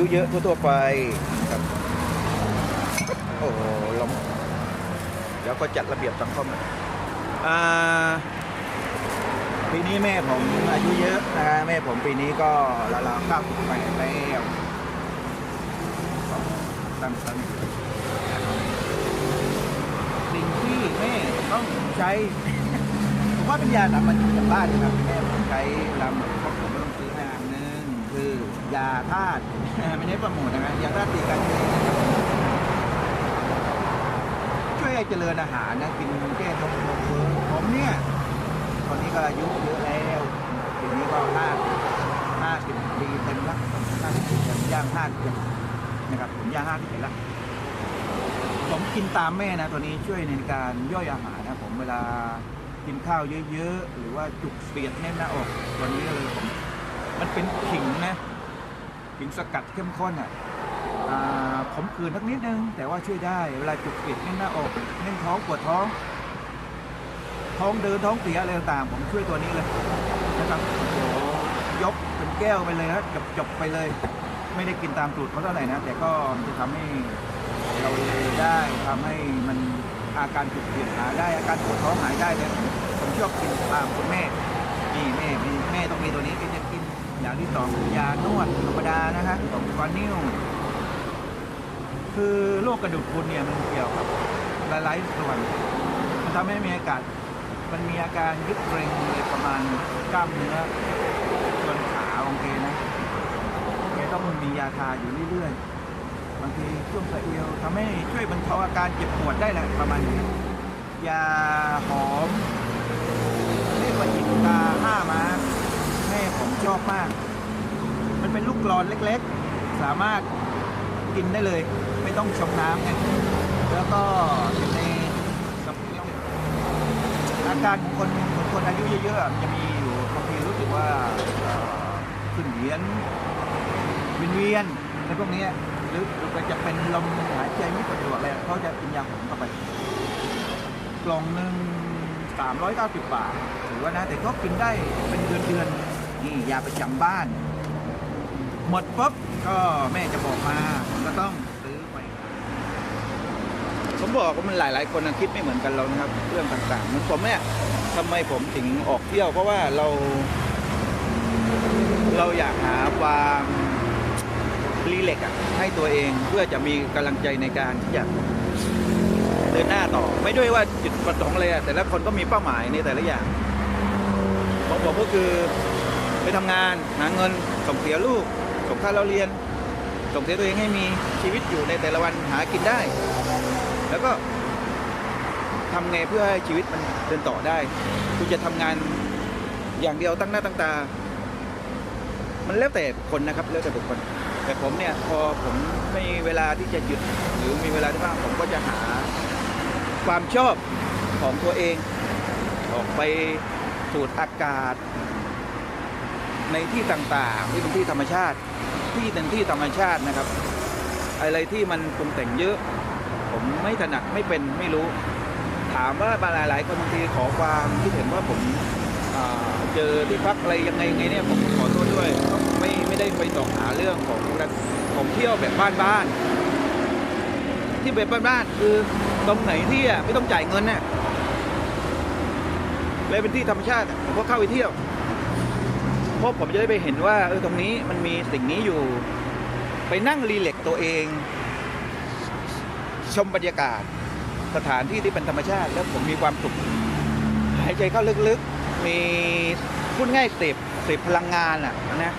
ยุเยอะทั่วไปครับโอ้โหลมเดี๋ยวก็จัดระเบียบสังคมอ่าปีนี้แม่ผมอายุเยอะนะแม่ผมปีนี้ก็ราวๆเก้าสิบแปดแล้วตั้งตั้งสิ่งที่แม่ต้องใช้ผมว่าเป็นยาสามัญจากบ้านนะครับแม่ผมใช้ลำ คือยาธาตุไม่ได้ประโมทนะครับยาธาตุตีกันช่วยเจริญอาหารนะกินแก้ท้องท้องเฟ้อผมเนี่ยตอนนี้ก็อายุเยอะแล้วปีนี้ก็ห้าห้าสิบปีเต็มละห้าสิบปีเต็มย่างห้าสิบนะครับผมย่างห้าสิบเอ็ดละผมกินตามแม่นะตัวนี้ช่วยในการย่อยอาหารนะผมเวลากินข้าวเยอะๆ หรือว่าจุกเสียดแน่นหน้าอกตัวนี้เลยผม มันเป็นขิงนะขิงสกัดเข้มข้นอะผมคืนสักนิดนึง แต่ว่าช่วยได้ เวลาจุกเสียดแน่นหน้าอกแน่นท้องปวดท้อง ท้องเดินท้องเสียอะไรต่างๆผมช่วยตัวนี้เลยนะครับโอ้ยกเป็นแก้วไปเลยนะจบจบไปเลย ไม่ได้กินตามสูตรเขาเท่าไหร่นะ แต่ก็จะทำให้เราได้ทำให้มันอาการจุกเสียดหายได้ อาการปวดท้องหายได้เลยผมชอบกินตามคุณแม่นี่แม่มีแม่ต้องมีตัวนี้กิน อย่างที่สองคือยานวดธรรมดานะฮะของกอนิ้ว คือโรคกระดูกพรุนเนี่ยมันเกี่ยวกับหลายๆส่วน มันทำให้มีอาการมันมีอาการยึดเกร็งเลยประมาณกล้ามเนื้อส่วนขาของแกนะแกต้องมียาทาอยู่เรื่อยๆบางทีช่วงสะเอวทำให้ช่วยบรรเทาอาการเจ็บปวดได้แหละประมาณนี้ยาหอมเรียกว่าอินตาห้ามาแม่ผมช อบมาก มันเป็นลูกกรอนเล็กๆ สามารถกินได้เลย ไม่ต้องชงน้ำไงแล้วก็อยู่ในอาการของคนของคนอายุเยอะๆจะมีอยู่บางทีรู้สึกว่าขึ้นเวียนวินเวียนในพวกนี้หรือหรือจะเป็นลมหายใจไม่สะดวกอะไรเขาจะกินยาหอมเข้าไปกล่องหนึ่งสามร้อยเก้าสิบบาทถือว่านะแต่ก็กินได้เป็นเดือนเดือนๆ นี่ยาประจำบ้าน หมดปุ๊บก็แม่จะบอกมาผมก็ต้องซื้อไปผมบอกว่ามันหลาย ๆ คนคิดไม่เหมือนกันเรานะครับ เรื่องต่างๆเหมันผมเนี่ยทำไมผมถึงออกเที่ยว เพราะว่าเรา เราอยากหาความรีเล็กอะให้ตัวเองเพื่อจะมีกำลังใจในการที่จะเดินหน้าต่อ ไม่ด้วยว่าจุดประสงค์เลยอะแต่ละคนก็มีเป้าหมายในแต่ละอย่างของผมก็คือ ทำงาน หาเงินส่งเสียลูกส่งค่าเราเรียน ส่งเสียตัวเองให้มีชีวิตอยู่ในแต่ละวันหากินได้ แล้วก็ทำไงเพื่อให้ชีวิตมันเดินต่อได้ คุณจะทำงานอย่างเดียวตั้งหน้าตั้งตา มันแล้วแต่คคนนะครับแล้วแต่บุคคล แต่ผมเนี่ยพอผมไม่มีเวลาที่จะหยุดหรือมีเวลาที่ว่างผมก็จะหาความชอบของตัวเอง ออกไปสูดอากาศ ในที่ต่างๆที่เป็นที่ธรรมชาติ ที่เป็นที่ธรรมชาตินะครับ อะไรที่มันปรุงแต่งเยอะ ผมไม่ถนัดไม่เป็นไม่รู้ ถามว่าหลายๆคนบางทีขอความคิดเห็นว่าผมเจอที่พักอะไรยังไงไงเนี่ยผมขอโทษด้วยไม่ไม่ได้ไปต่อหาเรื่องของการผมเที่ยวแบบบ้านๆที่แบบบ้านๆคือตรงไหนที่อะไม่ต้องจ่ายเงินน่ะเลยเป็นที่ธรรมชาติผมก็เข้าไปเที่ยว เพราะผมจะได้ไปเห็นว่าเออตรงนี้มันมีสิ่งนี้อยู่ ไปนั่งรีเล็กตัวเอง ชมบรรยากาศ สถานที่ที่เป็นธรรมชาติ แล้วผมมีความสุขหายใจเข้าลึกๆ มีพูดง่ายเสพเสพพลังงานอะนะ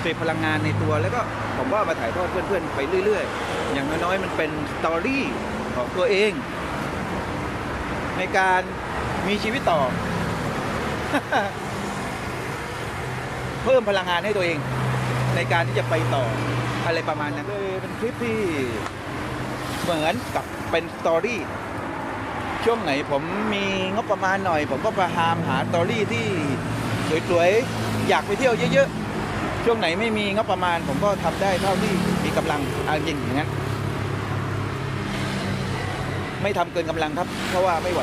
เสพพลังงานในตัวแล้วก็ผมก็เอามาถ่ายทอดเพื่อนๆ ไปเรื่อยๆ อย่างน้อยๆมันเป็นสตอรี่ของตัวเอง ในการมีชีวิตต่อ เพิ่มพลังงานให้ตัวเอง ในการที่จะไปต่ออะไรประมาณนั้นเลยเป็นคลิปที่เหมือนกับเป็นสตอรี่ช่วงไหนผมมีงบประมาณหน่อย ผมก็พยายามหาสตอรี่ที่สวยๆอยากไปเที่ยวเยอะๆช่วงไหนไม่มีงบประมาณ ผมก็ทำได้เท่าที่มีกำลังอาจริงอย่างนั้นไม่ทำเกินกำลังครับ เพราะว่าไม่ไหว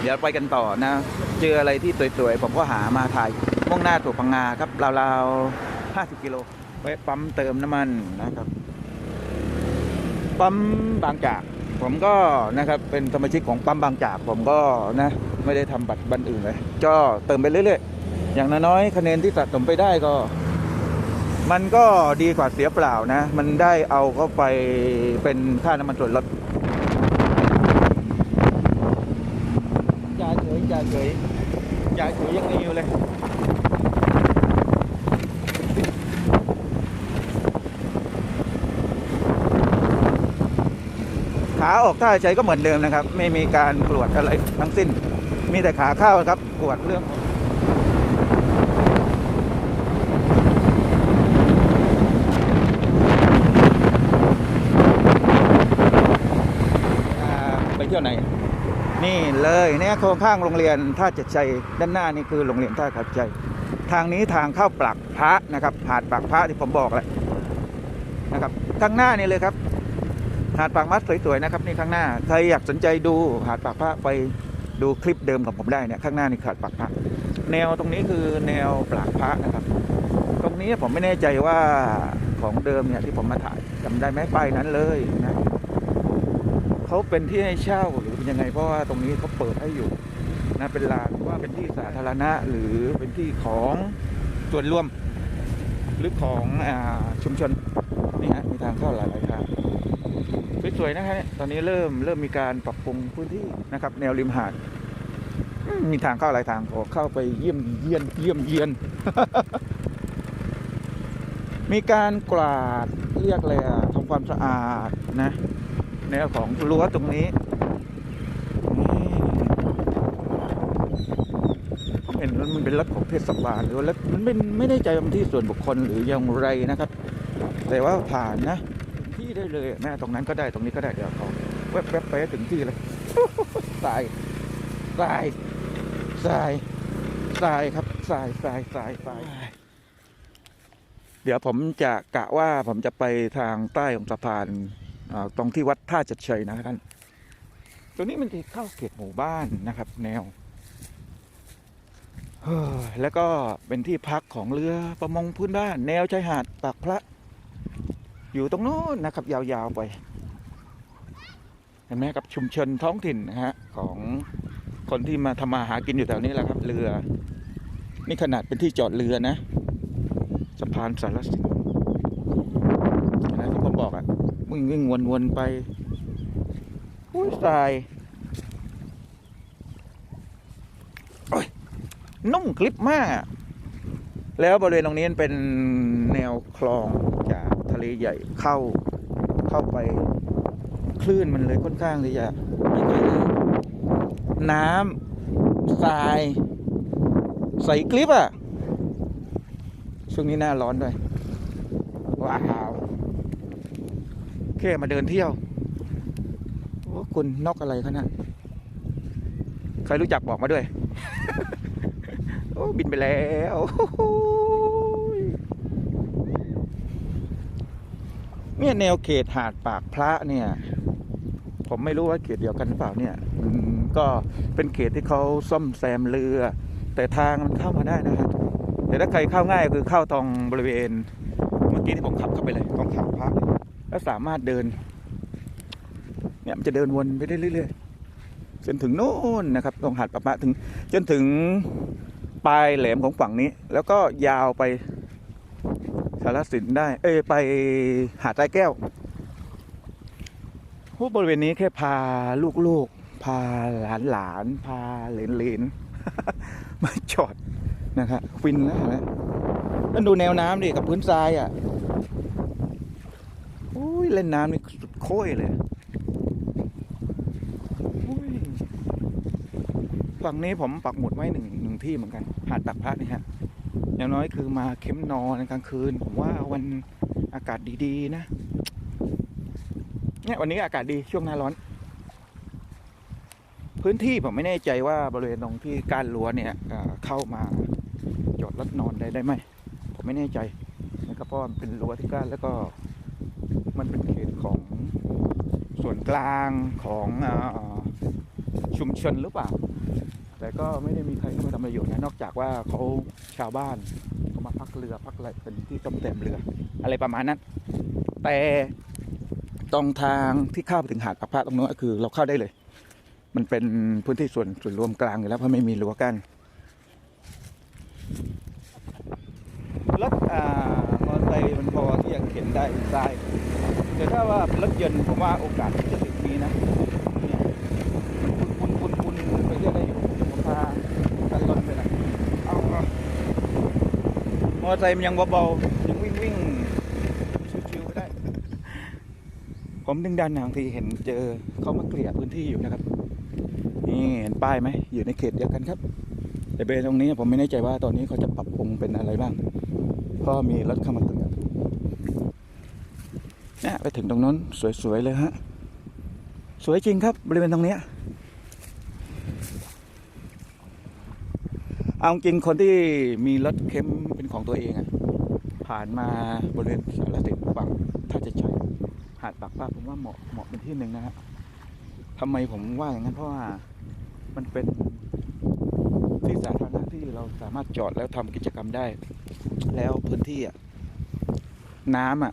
เดี๋ยวไปกันต่อนะ เจออะไรที่สวยๆผมก็หามาถ่าย มุ่งหน้าสู่พังงาครับราวๆ50 กิโลไว้ปั๊มเติมน้ำมันนะครับ ปั๊มบางจาก ผมก็นะครับเป็นสมาชิกของปั๊มบางจาก ผมก็นะ ไม่ได้ทำบัตรบันอื่นเลยก็เติมไปเรื่อยๆ อย่างน้อยๆคะแนนที่สะสมไปได้ก็ มันก็ดีกว่าเสียเปล่านะ มันได้เอาเข้าไปเป็นค่าน้ำมันส่วนลดจ่าเฉยจ่าเฉยจ่าเฉยยังมีอยู่เลย ออกท่าใช้ก็เหมือนเดิมนะครับ ไม่มีการตรวจอะไรทั้งสิ้น มีแต่ขาเข้าครับตรวจเรื่องอ่าไปเที่ยวไหน นี่เลยเนี่ยโครงข้างโรงเรียนท่าเจ็ดชัยด้านหน้านี่คือโรงเรียนท่าขับใจ ทางนี้ทางเข้าปลักพระนะครับหาดปากพระที่ผมบอกแหละนะครับข้างหน้านี่เลยครับ หาดปากมัดสวยๆนะครับนี่ข้างหน้าใครอยากสนใจดูหาดปากพระไปดูคลิปเดิมของผมได้เนี่ยข้างหน้านี่หาดปากพระแนวตรงนี้คือแนวปากพระนะครับ ตรงนี้ผมไม่แน่ใจว่าของเดิมเนี่ยที่ผมมาถ่ายจำได้ไหมป้ายนั้นเลยนะเขาเป็นที่ให้เช่าหรือเป็นยังไงเพราะว่าตรงนี้เขาเปิดให้อยู่นะเป็นลานว่าเป็นที่สาธารณะหรือเป็นที่ของส่วนรวมหรือของอชุมชนนี่ฮะมีทางเข้าหลายๆทาง สวยๆนะครับตอนนี้เริ่มเริ่มมีการปรับปรุงพื้นที่นะครับ แนวริมหาดมีทางเข้าหลายทางขอเข้าไปเยี่ยมเยียนเยี่ยมเยียน มีการกวาดเรียกเลยอะทำความสะอาดนะแนวของรั้วตรงนี้เห็นว่ามันเป็นรถของเทศบาลหรือว่ารถมันเป็นไม่ได้ใจว่ามที่ส่วนบุคคลหรืออย่างไรนะครับ แต่ว่าผ่านนะ ได้เลยแม่ตรงนั้นก็ได้ตรงนี้ก็ได้เดี๋ยวเขาแวบๆไปถึงที่เลยสายสายสายสายครับสายสายสายสายเดี๋ยวผมจะกะว่าผมจะไปทางใต้ของสะพานตรงที่วัดท่าจัดชัยนะท่านตรงนี้มันจะเข้าเขตหมู่บ้านนะครับ แนวแล้วก็เป็นที่พักของเรือประมงพื้นบ้าน แนวชายหาดปากพระ อยู่ตรงโน้นนะครับ ยาวๆไปเห็นไหมครับชุมชนท้องถิ่นนะฮะของคนที่มาทำมาหากินอยู่แถวนี้แหละครับ เรือ นี่ขนาดเป็นที่จอดเรือนะสะพานสารสินนะที่ผมบอกอะวิ่งวิ่งวนวนๆไปอุ้ยทรายโอ้ยนุ่มคลิปมากอะแล้วบริเวณตรงนี้เป็นแนวคลองจากทะ เลใหญ่เข้าเข้าไปคลื่นมันเลยค่อนข้างที่จะไม่ค่อยเลยน้ำทรายใสคลิปอะช่วงนี้หน้าร้อนด้วย ว้าวแค่มาเดินเที่ยวโอ้คุณนกอะไรคะนะใครรู้จักบอกมาด้วย โอ้บินไปแล้วโอ้ย เนี่ยแนวเขตหาดปากพระเนี่ย ผมไม่รู้ว่าเขตเดียวกันหรือเปล่าเนี่ยก็เป็นเขตที่เขาซ่อมแซมเรือ แต่ทางมันเข้ามาได้นะครับแต่ถ้าใครเข้าง่ายก็คือเข้าตรงบริเวณ เมื่อกี้ที่ผมขับเข้าไปเลยตรงขับพระแล้วสามารถเดิน เนี่ยมันจะเดินวนไปได้เรื่อยๆจนถึงโน่นนะครับ ตรงหาดปะปะถึง จนถึงปลายแหลมของฝั่งนี้ แล้วก็ยาวไป สารสินได้ เอ้ไปหาดใต้แก้วพวกบริเวณนี้แค่พาลูกๆ พาหลานๆพาเหลนๆมาจอดนะครับฟินแล้วนะแล้วดูแนวน้ำดิกับพื้นทรายอะโอ้ยเล่นน้ำนี่สุดโค้ยเลยฝั่งนี้ผมปักหมุดไว้หนึ่งหนึ่งที่เหมือนกัน หาดปากพระนี่ฮะ อย่างน้อยคือมาเข้มนอนกลางคืน ผมว่าวันอากาศดีๆ นะเนี่ยวันนี้อากาศดีช่วงหน้าร้อน พื้นที่ผมไม่แน่ใจว่าบริเวณตรงที่การรั้วเนี่ยเข้ามาจอดรถนอนได้ได้ไหมผมไม่แน่ใจนะครับเพราะว่ามันเป็นรั้วที่กั้นแล้วก็มันเป็นเขตของส่วนกลางของอชุมชนหรือเปล่า แต่ก็ไม่ได้มีใครเข้ามาทำประโยชน์นะนอกจากว่าเขาชาวบ้านเขามาพักเรือพักอะไรเป็นที่ต้มเต็มเรือ อะไรประมาณนั้น แต่ตรงทางที่เข้าไปถึงหาดปากพระตรงนู้นก็คือเราเข้าได้เลย มันเป็นพื้นที่ส่วนส่วนรวมกลางอยู่แล้วเพราะไม่มีรั้วกั้นรถอ่ามอเตอร์ไซค์มันพอที่จะเข็นได้ซ้แต่ถ้าว่าเป็นรถยนต์ผมว่าโอกาสที่จะเนี่ยมันคุ้นคุ้นคุ้นคุ้นไปเรื่อยได้อยู่ผมพากันรถไปนะเอาก็ม อเตอร์ไซค์มันยังเบาๆยังวิ่งวิ่งชิวๆไปได้ ผมดึงดันบางทีเห็นเจอเขามาเกลี่ยพื้นที่อยู่นะครับ นี่เห็นป้ายไหมอยู่ในเขตเดียวกันครับ แต่เบนตรงนี้ผมไม่แน่ใจว่าตอนนี้เขาจะปรับปรุงเป็นอะไรบ้างเพราะมีรถเข้ามาเกลี่ยนี่ไปถึงตรงนั้นสวยๆเลยฮะสวยจริงครับบริเวณตรงนี้เอาจริงคนที่มีรถเค็ม ของตัวเองอะผ่านมาบริเวณสารสินฝั่งถ้าจะใช้หาดปากป้าผมว่าเหมาะเหมาะเป็นที่หนึ่งนะฮะทำไมผมว่าอย่างนั้นเพราะว่ามันเป็นที่สาธารณะที่เราสามารถจอดแล้วทำกิจกรรมได้ แล้วพื้นที่อะน้ำอะ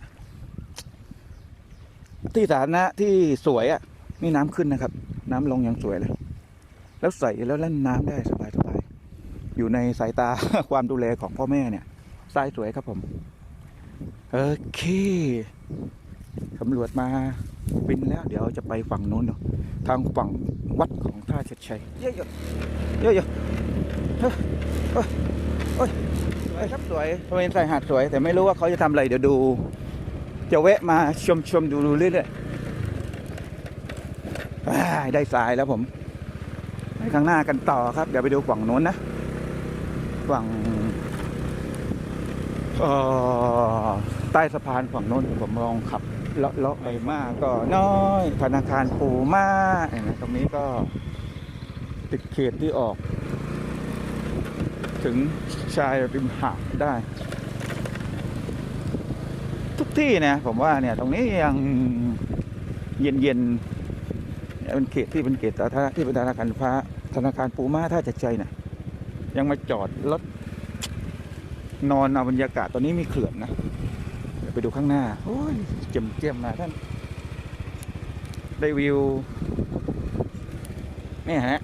ที่สาธารณะที่สวยอะนี่น้ำขึ้นนะครับ น้ำลงย่างสวยเลย แล้วใส่แล้วเล่นน้ำได้สบายๆอยู่ในสายตาความดูแลของพ่อแม่เนี่ย ทรายสวยครับผม โอเคสำรวจมาบินแล้ว เดี๋ยวจะไปฝั่งนู้นเนาะทางฝั่งวัดของท่าเฉดชัยเยอะๆเยอะๆเฮ้ยเฮ้ยเฮ้ยสวยครับสวยบริเวณชายหาดสวย แต่ไม่รู้ว่าเขาจะทำอะไรเดี๋ยวดู จะแวะมาชมชมดูดูเรื่อยๆได้สายแล้วผมไปข้างหน้ากันต่อครับ เดี๋ยวไปดูฝั่งโน้นนะฝั่ง ใต้สะพานฝั่งโน้นผมลองขับเลาะเลาะไปมากก็น้อยธนาคารปูมาเห็นไหมตรงนี้ก็ติดเขตที่ออก ถึงชายริมหาดได้ ทุกที่นะผมว่าเนี่ย ตรงนี้ยังเย็นเย็นเป็นเขตที่เป็นเขตสาธารณะที่เป็นธนาคารฟ้าธนาคารปูมาถ้าจะใจน่ะยังมาจอดรถ นอนเอาบรรยากาศตอนนี้มีเขื่อนนะเดี๋ยวไปดูข้างหน้าโอ้ยเจียมเจียมๆมาท่าน ได้วิวเนี่ยฮะ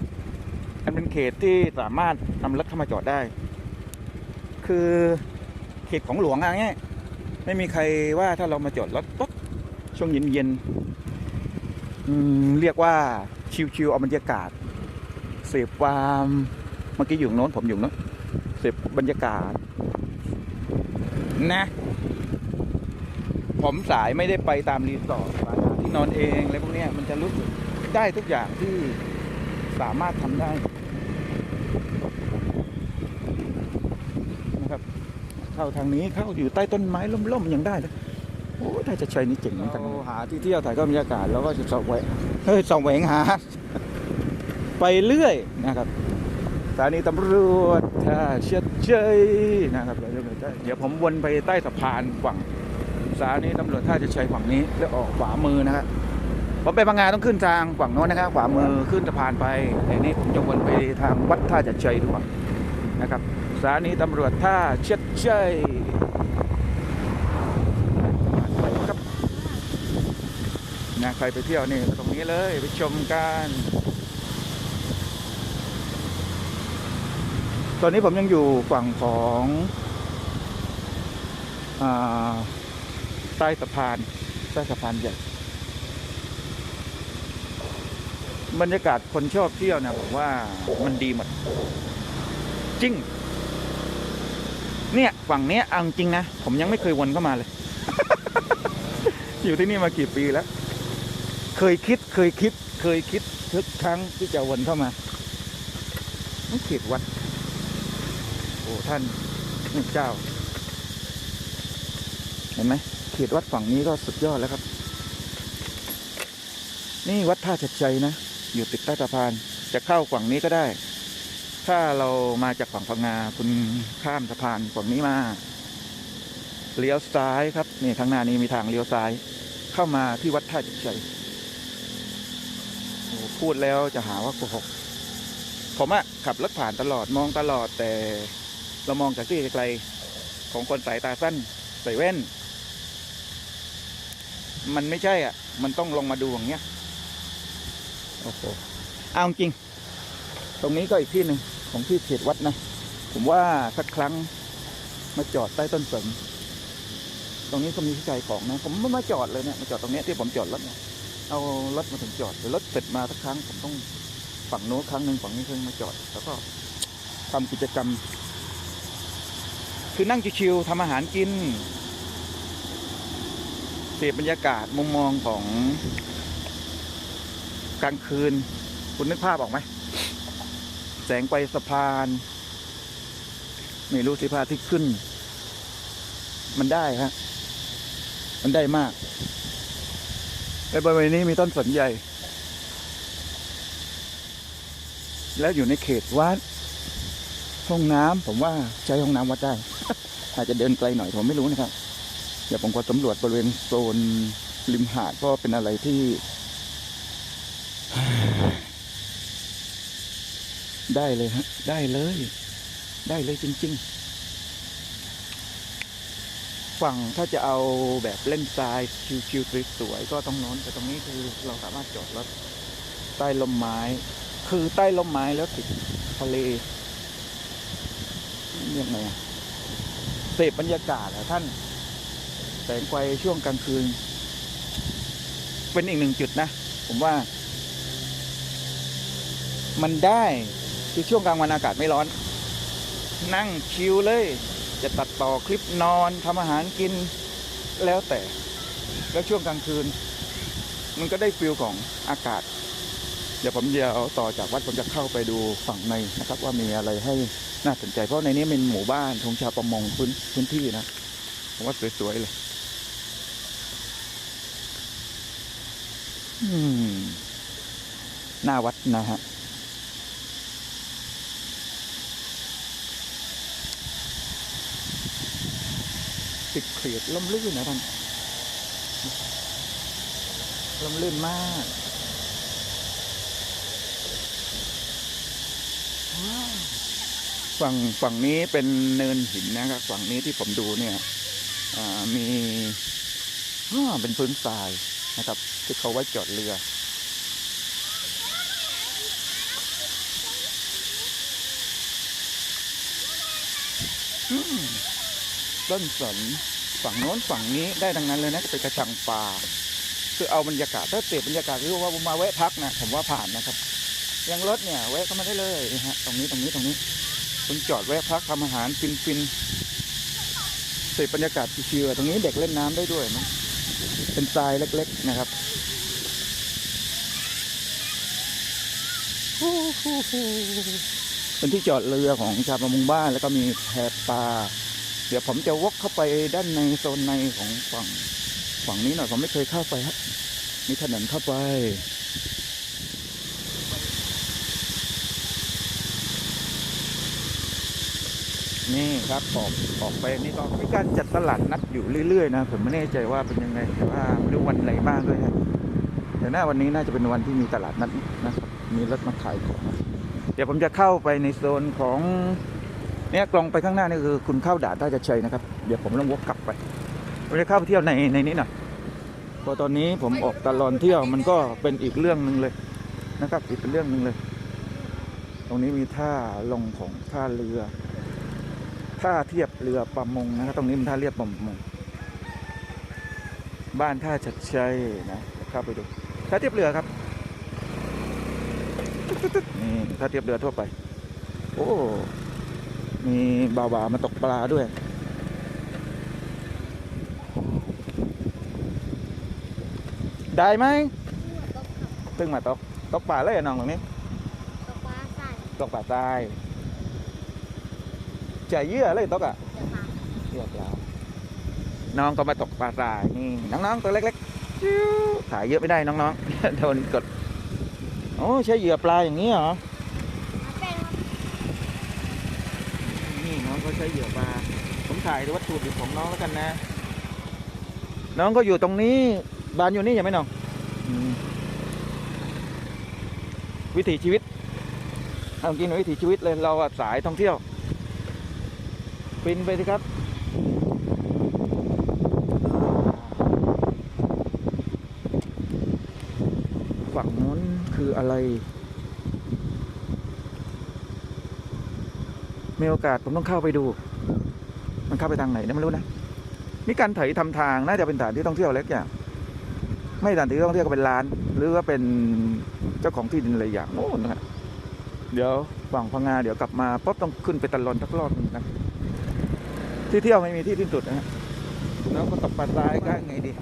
มันเป็นเขตที่สามารถนำรถเข้ามาจอดได้ คือเขตของหลวงอะไรเงี้ยไม่มีใครว่าถ้าเรามาจอดรถปุ๊บช่วงเย็นๆอืมเรียกว่าชิวๆเอาบรรยากาศ เสพความเมื่อกี้อยู่โน้นผมอยู่โน้นเสพบรรยากาศ นะ ผมสายไม่ได้ไปตามรีสอร์ทร้านที่นอนเองอะไรพวกนี้มันจะรู้สึกได้ทุกอย่างที่สามารถทำได้นะครับ เข้าทางนี้เข้าอยู่ใต้ต้นไม้ล่มๆยังได้เลยโอ้ถ้าจะใช้นี่เจ๋งเหมือนกันหาที่เที่ยวถ่ายก็บรรยากาศแล้วก็จะส่องแหวงเฮ้ยส่องแหวงหา ไปเรื่อยนะครับสถานีตำรวจท่าเชิดเชยนะครับ เดี๋ยวผมวนไปใต้สะพานฝั่งสถานี้ตำรวจท่าเชิดชัยฝั่งนี้แล้วออกขวามือนะครับผมไปบางงานต้องขึ้นทางฝั่งโน้นนะครับขวามือขึ้นสะพานไปแต่นี้ผมจะวนไปทางวัดท่าเชิดชัยดีกว่านะครับสถานีตำรวจท่าเชิดชัยครับนะใครไปเที่ยวนี่ตรงนี้เลยไปชมกันตอนนี้ผมยังอยู่ฝั่งของ ใต้สะพานใต้สะพานใหญ่บรรยากาศคนชอบเที่ยวนะผมว่ามันดีหมดจริง เนี่ยฝั่งเนี้ยเอาจริงนะ ผมยังไม่เคยวนเข้ามาเลย อยู่ที่นี่มากี่ปีแล้ว เคยคิดเคยคิด เคยคิดทุกครั้งที่จะวนเข้ามาต้องเขตวัด โอ้ท่านนี่เจ้า เห็นไหมเขตวัดฝั่งนี้ก็สุดยอดแล้วครับ นี่วัดท่าชัดใจนะ อยู่ติดใต้สะพานจะเข้าฝั่งนี้ก็ได้ ถ้าเรามาจากฝั่งพังงาคุณข้ามสะพานฝั่งนี้มาเลี้ยวซ้ายครับนี่ข้างหน้านี้มีทางเลี้ยวซ้าย เข้ามาที่วัดท่าชัดใจพูดแล้วจะหาว่าโกหกผมอะขับรถผ่านตลอดมองตลอดแต่เรามองจากที่ไกลของคนสายตาสั้นใส่แว่น มันไม่ใช่อะ มันต้องลงมาดูอย่างเงี้ยโอ้โหเอาจริง ตรงนี้ก็อีกที่หนึ่งของที่เขตวัดนะ ผมว่าสักครั้งมาจอดใต้ต้นสนตรงนี้ก็มีที่ใจของนะ ผมไม่มาจอดเลยเนี่ยมาจอดตรงเนี้ยที่ผมจอดรถเนี่ยเอารถมาถึงจอดเดี๋ยวรถเสร็จมาสักครั้ง ผมต้องฝั่งโน้นครั้งหนึ่งฝั่งนี้ครั้งมาจอด แล้วก็ทำกิจกรรม คือนั่งชิวๆทำอาหารกินเส พบรรยากาศมุมมองของกลางคืน คุณนึกภาพออกไหม แสงไฟสะพานไม่รู้สิพาที่ขึ้น มันได้ฮะมันได้มากในบริเวณนี้มีต้นสนใหญ่ แล้วอยู่ในเขตวัด ห้องน้ำผมว่าใช้ห้องน้ำวัดได้ อาจจะเดินไกลหน่อยผมไม่รู้นะครับ เดี๋ยวผมก็สำรวจบริเวณโซนริมหาดเพราะเป็นอะไรที่ ได้เลยฮะ ได้เลย ได้เลยจริง ๆ ฝั่งถ้าจะเอาแบบเล่นทรายชิวๆสวยๆก็ต้องน้นแต่ตรงนี้คือเราสามารถจอดรถใต้ลมไม้ คือใต้ลมไม้แล้วติดทะเลเรียกไงเสพบรรยากาศอะท่าน แสงไฟช่วงกลางคืน เป็นอีกหนึ่งจุดนะ ผมว่า มันได้คือช่วงกลางวันอากาศไม่ร้อน นั่งชิลเลย จะตัดต่อคลิปนอนทำอาหารกินแล้วแต่ แล้วช่วงกลางคืน มันก็ได้ฟิลของอากาศ เดี๋ยวผมจะเอาต่อจากวัดผมจะเข้าไปดูฝั่งในนะครับ ว่ามีอะไรให้น่าสนใจเพราะในนี้เป็นหมู่บ้านของชาวประมงพื้นพื้นที่นะผมว่าสวยๆเลย อืม หน้าวัดนะฮะติดเขียดล่มลื่นนะท่านล่มลื่นมากฝั่งฝั่งนี้เป็นเนินหินนะครับ ฝั่งนี้ที่ผมดูเนี่ยมีเป็นพื้นทรายนะครับ ที่เขาไว้จอดเรือ ต้นสนฝั่งโน้นฝั่งนี้ได้ดังนั้นเลยนะเป็นกระชังปลาคือเอาบรรยากาศถ้าเสพบรรยากาศหรือว่ามาแวะพักนะผมว่าผ่านนะครับยังรถเนี่ยแวะเข้ามาได้เลยนะฮะตรงนี้ตรงนี้ตรงนี้คุณจอดแวะพักทำอาหารฟินฟินเสพบรรยากาศชิวๆตรงนี้เด็กเล่นน้ำได้ด้วยนะเป็นทรายเล็ก ๆ นะครับ เป็นที่จอดเรือของชาวประมงบ้าน แล้วก็มีแพปลา เดี๋ยวผมจะวกเข้าไปด้านในโซนในของฝั่งฝั่งนี้หน่อยผมไม่เคยเข้าไปฮะมีถนนเข้าไปนี่ครับออกออกไปนี่ก็มีการจัดตลาดนัดอยู่เรื่อยๆนะผมไม่แน่ใจว่าเป็นยังไงแต่ว่าไม่รู้วันไหนบ้างด้วยนะแต่หน้าวันนี้น่าจะเป็นวันที่มีตลาดนัดนะ มีรถมาขายของ เดี๋ยวผมจะเข้าไปในโซนของเนี่ยกลองไปข้างหน้านี่คือคุณเข้าด่านท่าจะชัยนะครับ เดี๋ยวผมต้องวกกลับไปผมจะเข้าไปเที่ยวในในนี้หน่อยพอตอนนี้ผมออกตลอดเที่ยวมันก็เป็นอีกเรื่องหนึ่งเลยนะครับ อีกเป็นเรื่องหนึ่งเลย ตรงนี้มีท่าลงของท่าเรือ ท่าเทียบเรือประมงนะครับตรงนี้มันท่าเรียบประมงบ้านท่าชัดชัยนะเข้าไปดูท่าเทียบเรือครับ นี่ท่าเทียบเรือทั่วไป โอ้ มีบ่าวๆมาตกปลาด้วย ได้ไหมเพิ่งมาตก ตกปลาเลยอะน้องตรงนี้ ตกปลาใส่ตกปลาตายใจเยื่อเลยตกอะเดี๋ยวมาเรียบร้อยน้องก็มาตกปลาตายนี่น้องๆตัวเล็กๆจิ้วถ่ายเยอะไม่ได้น้องๆโดนกดโอ้ใช้เหยื่อปลาอย่างนี้เหรอเป็นนี่น้องก็ใช้เหยื่อปลา ผมถ่ายวัตถุดิบของน้องแล้วกันนะ น้องก็อยู่ตรงนี้บ้านอยู่นี่ใช่ไหมน้องอืมวิถีชีวิตเอาจริงๆวิถีชีวิตเลยเราอะสายท่องเที่ยวฟินไปสิครับ ฝั่งนู้นคื ออะไร มีโอกาสผมต้องเข้าไปดู มันเข้าไปทางไหนเนี่ยไม่รู้นะมีการไถทำทางน่าจะเป็นสถานที่ท่องเที่ยวเล็กอย่างไม่สถานที่ท่องเที่ยวก็เป็นร้าน หรือว่าเป็นเจ้าของที่ดินอะไรอย่างโน้นนะเดี๋ยวฝั่งพังงาเดี๋ยวกลับมาป๊บต้องขึ้นไปตะลอนทักรอบหนึงนะที่เที่ยวไม่มีที่สิ้นสุดนะฮะแล้วก็ตกปลาทรายก็ไงดี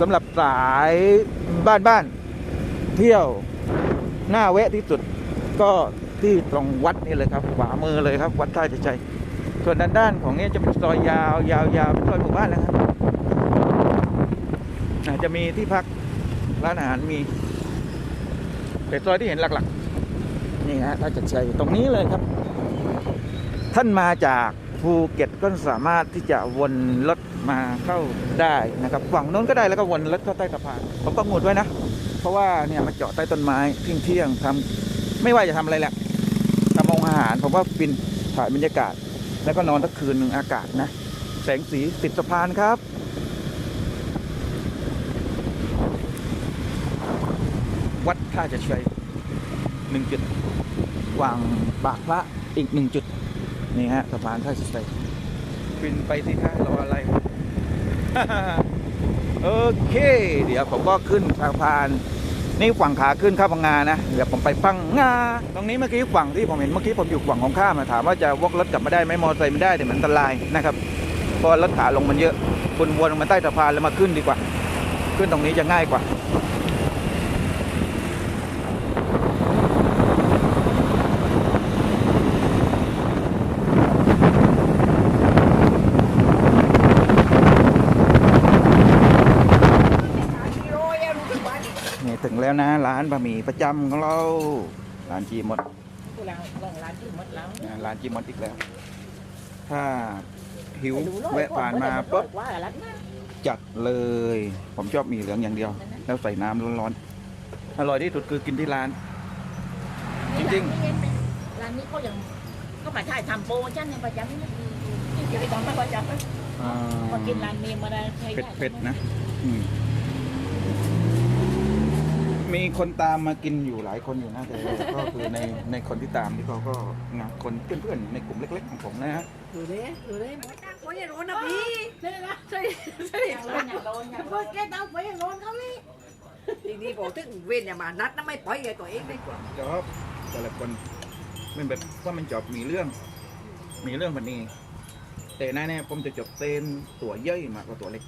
สำหรับสายบ้านบ้าน เที่ยวหน้าแวะที่สุดก็ที่ตรงวัดนี่เลยครับขวามือเลยครับ วัดท่าจะใจส่วนด้านด้านของนี้จะเป็นซอยยาวยาวยาวเป็นซอยหมู่บ้านแล้วครับอาจจะมีที่พักร้านอาหารมีแต่ซอยที่เห็นหลักๆ นี่ฮะท่าจะใจตรงนี้เลยครับ ท่านมาจากภูเก็ตก็สามารถที่จะวนรถมาเข้าได้นะครับฝั่งโน้นก็ได้แล้วก็วนรถเข้าใต้สะพานผมกหมุดไว้นะ เพราะว่าเนี่ยมาเจาะใต้ต้นไม้เที่ยงเที่ยงทำไม่ว่าจะทำอะไรแหละทำโรงอาหารผมว่าฟินถ่ายบรรยากาศ แล้วก็นอนทั้งคืนหนึ่งอากาศนะ แสงสีติดสะพานครับวัดท่าจะชัยหนึ่งจุดวางปากพระอีกหนึ่งจุด นี่ฮะสะพานท่าจะชัยฟินไปสิคะรออะไร โอเค เดี๋ยวผมก็ขึ้นสะพาน นี่ฝั่งขาขึ้นข้าพังงานะเดี๋ยวผมไปพังงาตรงนี้เมื่อกี้ฝั่งที่ผมเห็นเมื่อกี้ผมอยู่ฝั่งของข้ามาถามว่าจะวกรถกลับมาได้ไหมมอเตอร์ไซค์ไม่ได้แต่มันอันตรายนะครับเพราะรถขาลงมันเยอะวนวนลงมาใต้สะพานแล้วมาขึ้นดีกว่า ขึ้นตรงนี้จะง่ายกว่า นี่ถึง แล้วนะร้านบะหมี่ประจำของเราร้านจีมดกูลองลองร้านที่หมดแล้วนะร้านจีมดอีกแล้ว ถ้าหิวไปดูเลยแวะผ่านมาปุ๊บว่าอะไรนะจัดเลย ผมชอบหมีเหลืองอย่างเดียว แล้วใส่น้ำร้อนๆ อร่อยที่สุดคือกินที่ร้าน จริงร้านนี้เขายังก็มาถ่ายทำโปรโมชั่นในประจำนี่นี่จะไปทำประจำอ่ามากินร้านนี้มาได้ใช้เผ็ดได้เผ็ดๆนะ อืม มีคนตามมากินอยู่หลายคนอยู่นะแต่ก็คือในในคนที่ตามที่เขาก็งานคนเพื่อนๆในกลุ่มเล็ก ๆ ของผมนะฮะดูดิดูดิมันตั้งไว้อย่าโน้นนะพี่ใช่ไหมใช่ใช่อย่าโดนอย่าโดนอย่าโดเมื่อนแกตั้งไว้อย่าโน้นเขานี่ทีนี้บอกถึงเว้นเนี่ยมานัดนะไม่ปล่อยไอ้ตัวเองเลยจอบแต่ละคนมันแบบว่ามันจอบมีเรื่อง มีเรื่องแบบนี้ แต่แน่ๆผมจะจบเส้นตัวย่อยมากกว่าตัวเล็ก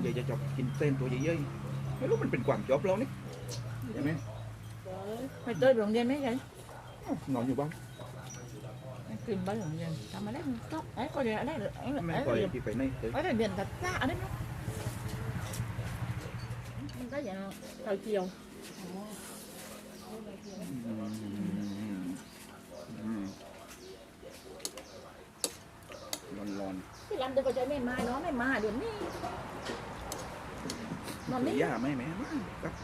เดี๋ยวจะจบกินเส้นตัวใหญ่ๆ ไม่รู้มันเป็นกว่างจอบเรานี่ใช่ไหมไปเต้ยโรงเรียนไหมกันนอนอยู่บ้านกินบ้านโรงเรียนทำอะไรก็ไอ้ก็เรียนอะไรไอ้ไม่ไอ้ปล่อยเรียนที่ไปไหนเลยไอ้เรียนตัดซ่าอะไรนะมันก็อย่างเต่าเจียวอืมอืมร้อนที่ร้านเด็กก็จะไม่มาเนาะไม่มาเดี๋ยวนี้ นอนๆนี่ย่าไหมแม่ไม่ครับ